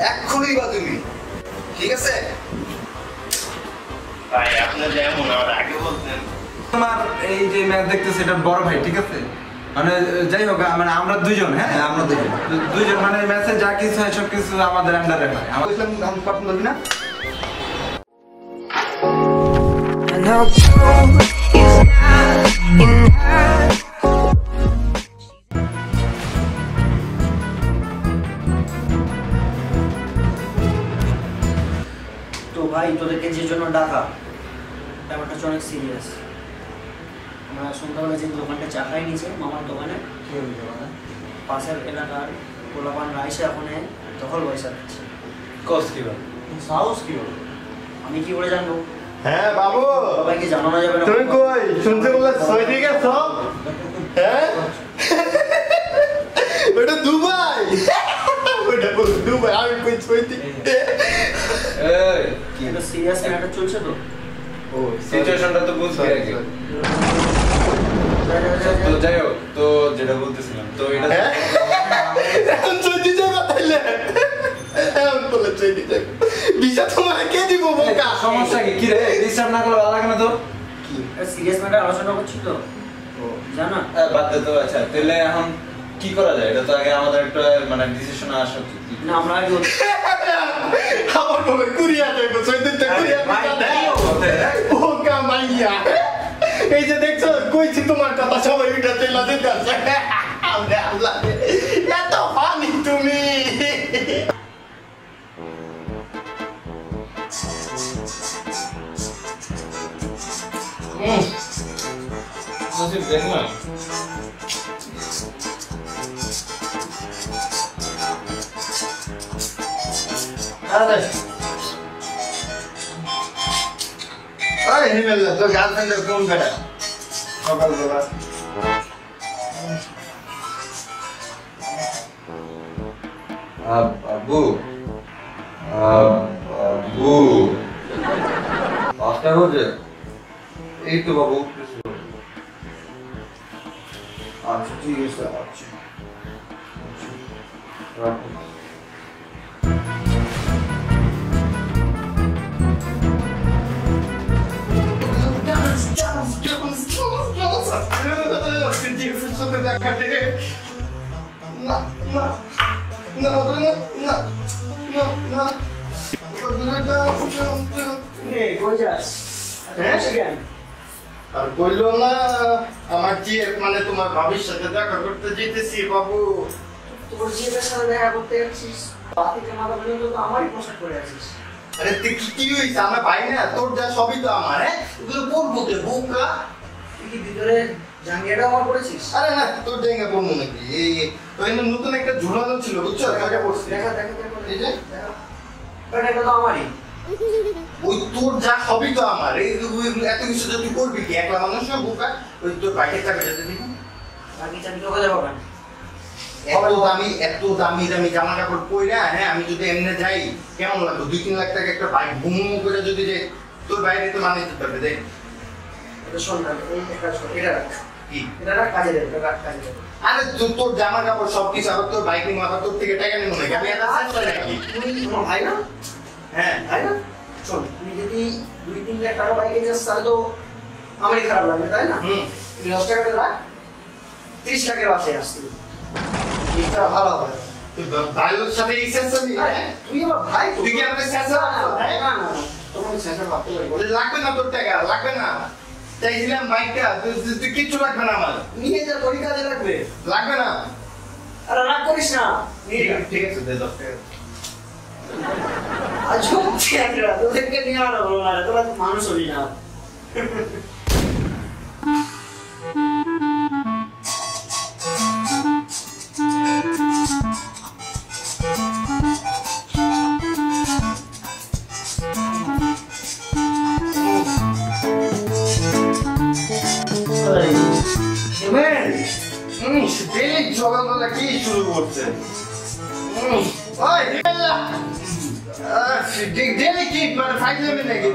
এক্ষুনি বা তুমি। ঠিক আছে? ভাই আপনার যেমন আমার আগে বলতেন। আমার এই যে ম্যাচ দেখতেছে এটা বড় ভাই ঠিক আছে? মানে যাই হোক মানে আমরা দুইজন হ্যাঁ? হ্যাঁ, আমরা দুইজন। দু- দুইজন মানে ম্যাচে যা কিছু হয় সব কিছু আমাদের আন্ডারে হয়। আমার আমি পছন্দ না সিরিয়াস আমরা সন্ধ্যাবেলা যে দোকানটা চা খাই নিয়েছে মামার দোকানে পাশের এলাকার গোলাপান রাইসে এখন দখল পয়সা দিচ্ছে কস কি বল সাহস কি আমি কি করে জানব? হ্যাঁ বাবু। সবাইকে জানানো যাবে না। তুমি কই? শুনতে বললে সৌদি গেছ হ্যাঁ? ওটা দুবাই। ওটা দুবাই। আমি কই সৌদি এই কি সিরিয়াস ম্যাটার চলছে তো? ও সিচুয়েশনটা তো বুঝছি কি যা। তো যাই হোক তো যেটা বলতেছিলাম তো এটা হ্যাঁ? এখন যাবে এখন বলে যাবে। তোমার কে দিব বোকা। সমস্যা কি? কি রে ডিস্টার্ব না করলে ভালো লাগে না তো একটা সিরিয়াস ম্যাটার আলোচনা করছি তো। জানা? আহ, বাদ দে তো আচ্ছা। তাহলে এখন কি করা যায়? এটা তো আগে আমাদের একটা মানে ডিসিশন আসা উচিত। কি না আমরা আগে আমার বলে কুরিয়া যাইব সৌদিতে কুরিয়া ভাই, বোকা এই যে দেখছ কইছি তোমার কথা সবাই উঠা চলে যেতে আছে আল্লাহ আল্লাহ এত ফানি তুমি। আরে আরে হিমেল্লা তো গার্লফ্রেন্ডের কোন কাটা সকালবেলা আব্বু আব্বু পাঁচটা বাজে এই তো বাবু উঠতেছি আচ্ছা ঠিক আছে আচ্ছা রাখুন না না না না না আর বলল না আমার যে মানে তোমার ভাবির সাথে দেখা করতে যেতেছি বাবু তোর জিএফের সাথে দেখা করতে যাচ্ছিস বাতিতে মাথা পর্যন্ত তো আমারই পোশাক করে আছিস আরে তুই কি হয়েছে? আমরা পাই না তোর যা সবই তো আমার হ্যাঁ? এগুলো পড়ব কে বোকা? তুই কি ভিতরে জাঙ্গিয়াটা আমার করেছিস? আরে না তোর জায়গা পড়ব নাকি? এই তো এখানে নতুন একটা ঝুলানো ছিল বুঝছ? ওটা পড়ছি দেখা দেখা দেখা এই যে? বাট এটা তো আমারই। ওই তোর যা সবই তো আমার। এই এত কিছু যদি করবি কি? একলা মানুষ না বোকা? ওই তোর বাইকের যেতে দিবি বাকি চাবি তোকে দেবো কেন? এত দামি এত দামি দামি জামা কাপড় পরে হ্যাঁ আমি যদি এমনি যাই কেমন লাগবে? দুই তিন লাখ টাকা একটা বাইক বুম করে যদি যাই তোর বাইরে তো মানে যেতে পারবে দেখ। আরে তোর জামা কাপড় আবার তোর বাইক আবার তোর থেকে টাকা নেব নাকি? আমি এত ভাই না? হ্যাঁ। ভাই না? শোন তুই যদি দুই তিন লাখ টাকা বাইকে যাস তাহলে তো আমারই খারাপ লাগবে তাই না? হুম। দশ টাকাটা রাখ ত্রিশ টাকার বাসে আসছি। এটা ভালো ভাইয়ের সাথে এই হ্যাঁ? তুই আমার ভাই। তুই কি শেষা না, পারব লাগবে না তোর টাকা লাগবে না। চাইছিলাম বাইকটা তুই- কিচ্ছু লাগবে না আমার। নিয়ে যা তোরই কাজে রাখবে লাগবে না। আরে রাগ করিস না। নিয়ে ঠিক আছে, ঠিক আছে দে দশ টাকা আজব চ্যাংড়া, তোদেরকে নিয়ে আর না তোরা মানুষ হবি না। মানে নাকি?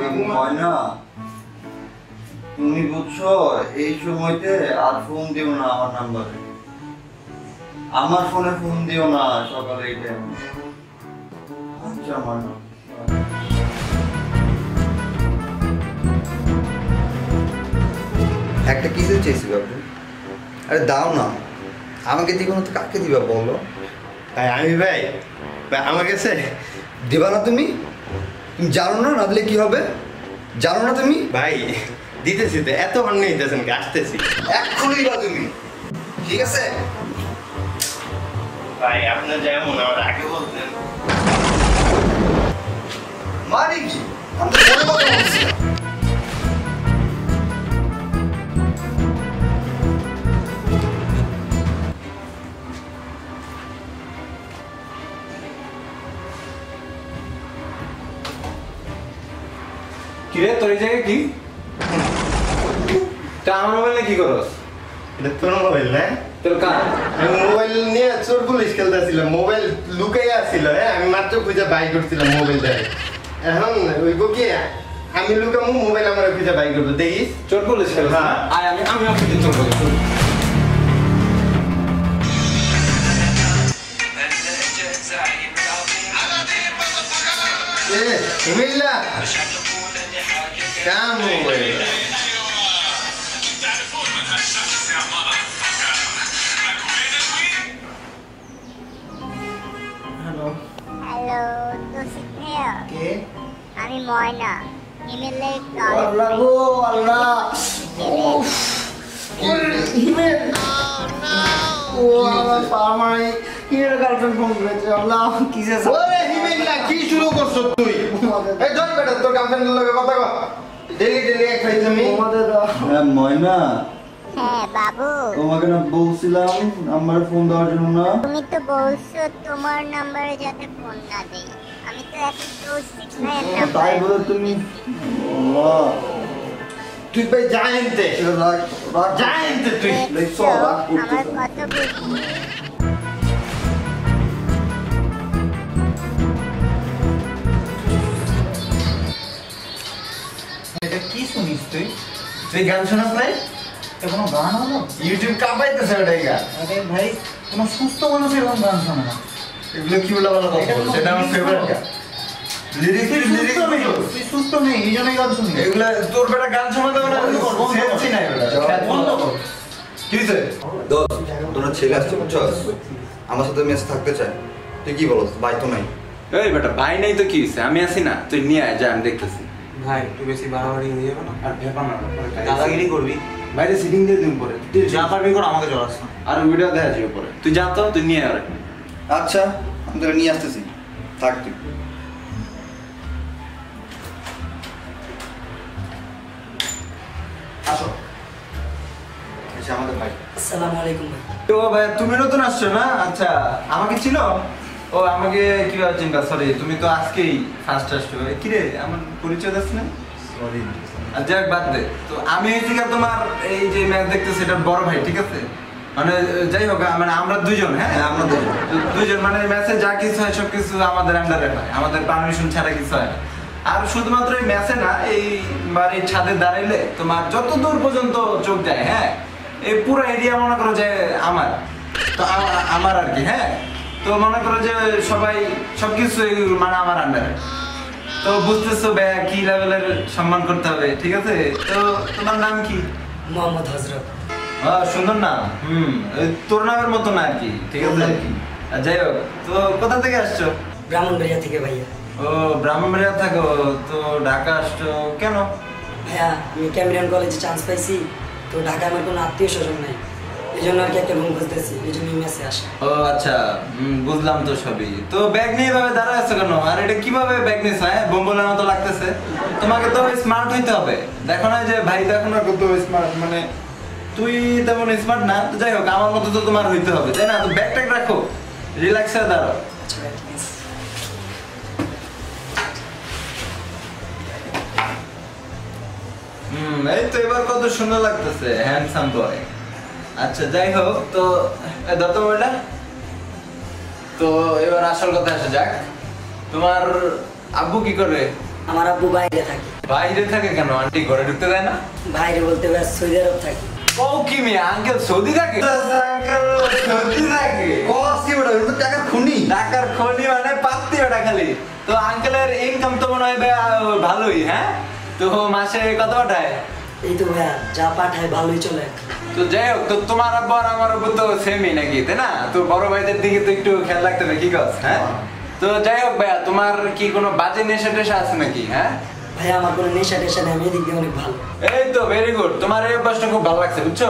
তুমি বুঝছ এই সময়তে আর ফোন দিও না আমার নাম্বারে আমার ফোনে ফোন দিও না সকালে এই টাইম আচ্ছা একটা কিসে চেয়েছি বাবু আরে দাও না। আমাকে দিব না তো কাকে দিবা বলো? ভাই আমি ভাই ভাই আমার কাছে দিবা না তুমি? তুমি জানো না না দিলে কি হবে? জানো না তুমি? ভাই দিতেছি তো এত অন্য দিতেছেন কি আসতেছি এক্ষুনি বা তুমি। ঠিক আছে? ভাই আপনার যেমন আমার আগে বলতেন। মানে কি? আমি তো কথা বলছি কিরে তোর এই জায়গায় কি? তা আমার মোবাইলে কি করস? এটা তোর মোবাইল না তোর কার? মোবাইল নিয়ে চোর পুলিশ খেলতেছিলাম মোবাইল লুকাই আসছিল হ্যাঁ? আমি মাত্র খুঁজে বাই করছিলাম মোবাইলটা এখন ওইব কি আমি লুকামু মোবাইল আমার খুঁজে বাই করব দেখিস? চোর পুলিশ খেলে হ্যাঁ। আমি আমি চোর পুলিশ এ হিমিল্লা কাম মোবাইল হ্যালো হ্যালো দোষিত ভাইয়া কে আমি ময়না ইমেলে আল্লাহ গো আল্লাহ উফ, হিমেল ও আমার পামাই হিমেল গার্লফ্রেন্ড ফোন করেছে আল্লাহ কিসে ওরে হিমিল্লা কি শুরু করছ তুই এই ধর বেটা তোর গার্লফ্রেন্ডের লগে কথা কর ডেলি ডেলি এক খাই তুমি আমাদের হ্যাঁ ময়না। হ্যাঁ বাবু। তোমাকে না বলছিলাম আমার ফোন দেওয়ার জন্য না। তুমি তো বলছো তোমার নাম্বারে যাতে ফোন না দেই। আমি তো এখন দোষিত ভাইয়ের তাই নাম্বার বলে তুমি তুই ভাই রাগ রাগ যা এনতে তুই। দেখছ করতেছে। আমার কত বুদ্ধি। শুনিস তুই তুই গান শোনাস নাই? কোনো গান হলো? ইউটিউব কাঁপাইতেছে ওটাই গান আরে ভাই কোনো সুস্থ মানুষ এরকম গান শোনে না। এগুলো কি বলে কোনো সেটা আমার ফেভারিট গান লিরিক্স লিরিক্স তুই সুস্থ নেই এই জন্যই গান শুনি এগুলা তোর বেটা গান শোনাতে হবে না বন্ধ কর, বন্ধ কর। সেন্সই নাই বেটা বন্ধ কর। কি হইছে? দোস্ত তোমরা ছেলে আসছে আমার সাথে মেসে থাকতে চায়। তুই কি বলো ভাই তো নাই। এই বেটা ভাই নাই তো কি হইছে? আমি আছি না। তুই নিয়ে আয় যা আমি দেখতেছি। ভাই তুই বেশি বাড়াবাড়ি হয়ে যাবে না? আর ভেপা না দাদাগিরি করবি? বাইরে সিটিং দিয়ে দিন পরে। যা পারবি কর আমাকে জড়াস না। আর ভিডিও দেখা যাবে পরে। তুই যা তো তুই নিয়ে আয় আচ্ছা আমি তোকে নিয়ে আসতেছি। থাক তুই। আসো। আমাদের ভাই। আসসালামু আলাইকুম ভাই। তো ভাই তুমি নতুন আসছো না? আচ্ছা আমাকে ছিল ও আমাকে কীভাবে চিন্তা সরি তুমি তো আজকেই ফার্স্ট আসছো। কি রে আমার পরিচয় দিস না সরি আর যাক বাদ দে। তো আমি হয়েছি কি তোমার এই যে ম্যাচ দেখতেছি এটা বড় ভাই ঠিক আছে? মানে যাই হোক মানে আমরা দুজন হ্যাঁ? হ্যাঁ, আমরা দুজন। দুজন মানে ম্যাচে যা কিছু হয় সব কিছু আমাদের আন্ডারে হয়। আমাদের পারমিশন ছাড়া কিছু হয় না। আর শুধুমাত্র এই ম্যাচে না এই বাড়ির ছাদে দাঁড়াইলে তোমার যত দূর পর্যন্ত চোখ যায় হ্যাঁ? এই পুরো এরিয়া মনে করো যে আমার। তো আমার আর কি হ্যাঁ? তো মনে করো যে সবাই সবকিছু মানে আমার আন্ডারে তো বুঝতেছো ভাইয়া কি লেভেলের সম্মান করতে হবে ঠিক আছে? তো তোমার নাম কি? মোহাম্মদ হজরত। সুন্দর নাম। হুম তোর নামের মতো না আর কি ঠিক আছে? যাই হোক তো কোথা থেকে আসছো? ব্রাহ্মণবাড়িয়া থেকে ভাইয়া। ও ব্রাহ্মণবাড়িয়া থাকো তো ঢাকা আসছো কেন? ভাইয়া আমি ক্যামেরিয়ান কলেজে চান্স পাইছি তো ঢাকায় আমার কোনো আত্মীয় স্বজন নাই। এই জন্য আর কি একটা রুম খুঁজতেছি এই জন্য মেসে আসা। ও আচ্ছা বুঝলাম তো সবই। তো ব্যাগ নিয়ে এভাবে দাঁড়ায় আছো কেন? আর এটা কীভাবে ব্যাগ নিস হ্যাঁ? বোম্বলের মতো লাগতেছে। তোমাকে তো স্মার্ট হইতে হবে। দেখো না যে ভাই দেখো না কত স্মার্ট মানে তুই তেমন স্মার্ট না। তো যাই হোক আমার মতো তো তোমার হইতে হবে তাই না? তো ব্যাগ ট্যাগ রাখো। রিল্যাক্সে দাঁড়াও। আচ্ছা এই তো এবার কত সুন্দর লাগতেছে হ্যান্ডসাম বয় আচ্ছা যাই হোক তো দত্ত মহিলা তো এবার আসল কথা আসে যাক। তোমার আব্বু কি করে? আমার আব্বু বাইরে থাকে। বাইরে থাকে কেন? আন্টি ঘরে ঢুকতে দেয় না? বাইরে বলতে ব্যাস সৌদি আরব থাকে। কি আঙ্কেল সৌদি থাকে? সৌদি থাকে। বড় তো টাকা খুনি। টাকার খুনি মানে পাত্তি ওটা খালি। তো আঙ্কেলের ইনকাম তো মনে হয় ভালোই হ্যাঁ? তো মাসে কত পাঠায়? এই তো ভাইয়া যা পাঠায় ভালোই চলে। তো যাই হোক তো তোমার আব্বু আর আমার আব্বু তো সেমই নাকি তাই না? তো বড় ভাইদের দিকে তো একটু খেয়াল রাখতে হবে কি কস হ্যাঁ? তো যাই হোক ভাইয়া তোমার কি কোনো বাজে নেশা টেশা আছে নাকি হ্যাঁ? ভাইয়া আমার কোনো নেশা টেশা নেই আমি এদিক দিয়ে অনেক ভালো। এই তো ভেরি গুড তোমার এই অভ্যাসটা খুব ভালো লাগছে বুঝছ?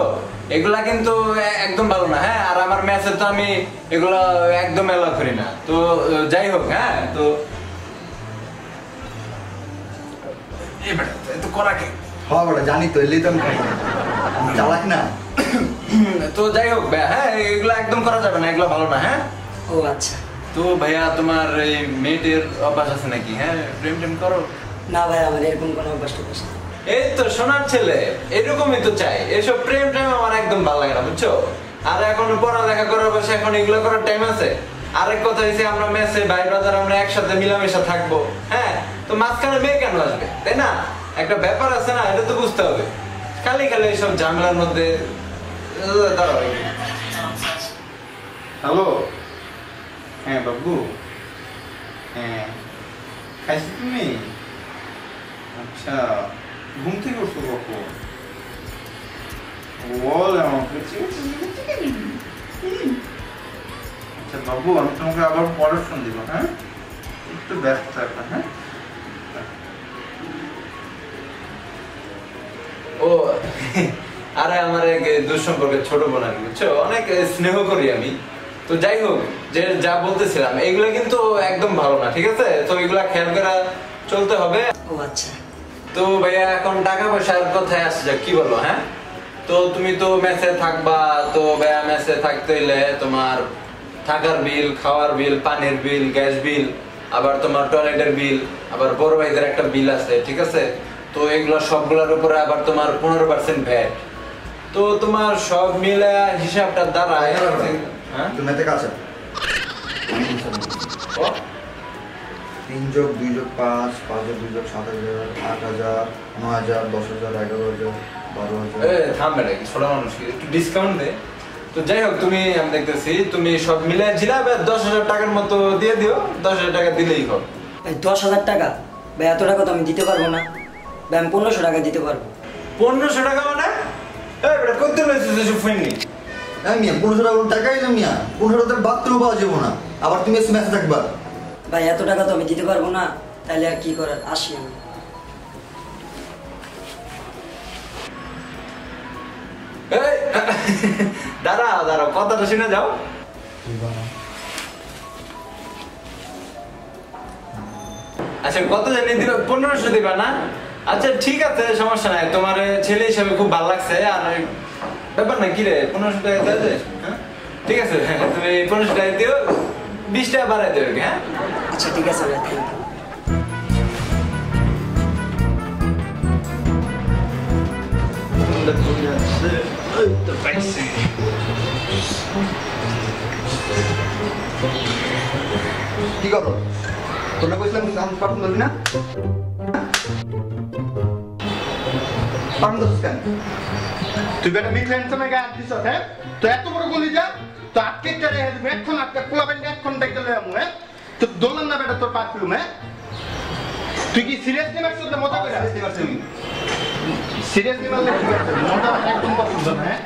এগুলা কিন্তু একদম ভালো না হ্যাঁ? আর আমার ম্যাচে তো আমি এগুলো একদম এলাও করি না। তো যাই হোক হ্যাঁ? তো এই বেটা, এ তো করা কে? হ্যাঁ জানি তো এলেই তো আমি খাই না চালাক না? তো যাই হোক হ্যাঁ এগুলো একদম করা যাবে না এগুলো ভালো না হ্যাঁ? ও আচ্ছা। তো ভাইয়া তোমার এই মেয়েটের অভ্যাস আছে নাকি হ্যাঁ? প্রেম টেম করো। না ভাই আমার এরকম কোনো অভ্যাস টভ্যাস এই তো সোনার ছেলে এরকমই তো চাই। এসব প্রেম টাইম আমার একদম ভালো লাগে না বুঝছ? আর এখন পড়ালেখা করার বসে এখন এগুলো করার টাইম আছে। আরেক কথা হয়েছে আমরা মেসে ভাই ব্রাদার আমরা একসাথে মিলামেশা থাকব হ্যাঁ? তো মাঝখানে মেয়ে কেন আসবে তাই না? একটা ব্যাপার আছে না, এটা তো বুঝতে হবে। খালি খালি এইসব ঝামেলার মধ্যে হ্যালো? হ্যাঁ বাবু। হ্যাঁ। খাইছি তুমি? আচ্ছা ঘুম থেকে উঠছো কখন? বল আমাকে। আচ্ছা বাবু, আমি তোমাকে আবার পরে ফোন দিব হ্যাঁ? একটু ব্যস্ত এখন হ্যাঁ? ও আরে আমার এক দুঃসম্পর্কের ছোট বোন আর বুঝছ? অনেক স্নেহ করি আমি। তো যাই হোক যে যা বলতেছিলাম এগুলো কিন্তু একদম ভালো না ঠিক আছে? তো এগুলা খেয়াল করা চলতে হবে। ও আচ্ছা। তো ভাইয়া এখন টাকা পয়সার কথায় আসছে যাক, কি বলো হ্যাঁ? তো তুমি তো মেসে থাকবা তো ভাইয়া মেসে থাকতে হইলে তোমার থাকার বিল খাওয়ার বিল পানির বিল গ্যাস বিল আবার তোমার টয়লেটের বিল আবার বড় ভাইদের একটা বিল আছে ঠিক আছে? তো এগুলো সবগুলোর উপরে আবার তোমার পনেরো পার্সেন্ট ভ্যাট তো তোমার সব মিলে হিসাবটা দাঁড়ায় হ্যাঁ? তুমি কাছে তিন যোগ দুই যোগ পাঁচ পাঁচ যোগ দুই যোগ সাত হাজার আট হাজার নয় হাজার দশ হাজার এগারো হাজার বারো হাজার। থামবে নাকি ছোট মানুষকে একটু ডিসকাউন্ট দে। তো যাই হোক তুমি আমি দেখতেছি তুমি সব মিলে ছিলা দশ হাজার টাকার মতো দিয়ে দিও দশ হাজার টাকা দিলেই হোক দশ হাজার টাকা ভাই এত টাকা তো আমি দিতে পারব না। ভাই আমি পনেরোশো টাকা দিতে পারব। পনেরোশো টাকা মানে? করতে রয়েছে এসব ফেননি হ্যাঁ মিয়া পনেরোশো টাকা টাকাই না মিয়া। পনেরোশো টাকা বাথরুমও পাওয়া যাব না। আবার তুমি এসে ম্যাচে থাকবা। ভাই এত টাকা তো আমি দিতে পারব না তাহলে আর কি করার? আসি আমি। এই, দাঁড়াও দাঁড়াও কথাটা শুনে যাও। আচ্ছা কত জানি দিবে পনেরোশো দিবা না? আচ্ছা ঠিক আছে সমস্যা নাই। তোমার ছেলে হিসাবে খুব ভালো লাগছে আর ব্যাপার না কি রে পনেরোশো টাকা দেওয়া যায় হ্যাঁ? ঠিক আছে হ্যাঁ, তুমি পনেরোশো টাকা দিও বিশ টাকা বাড়াই দেবে হ্যাঁ? আচ্ছা ঠিক আছে কি করো তোমরা কইছিলাম ধরবি না? পাঠান ধরছিস কেন তুই বেটা মিথলেন্সনের গায়ে হাত দিছ হ্যাঁ? তো এত বড় গলি যা তো আটকে চারে হেদ এখন আটকে পোলাবেন এক ঘণ্টা গেলে আমু হ্যাঁ? তো দোলাম না বেটা তোর পারফিউম হ্যাঁ? তুই কি সিরিয়াসলি মারছিস না মজা করে বুঝতে পারছি আমি সিরিয়াসলি মারলে ঠিক আছে মজা একদম পছন্দ না হ্যাঁ?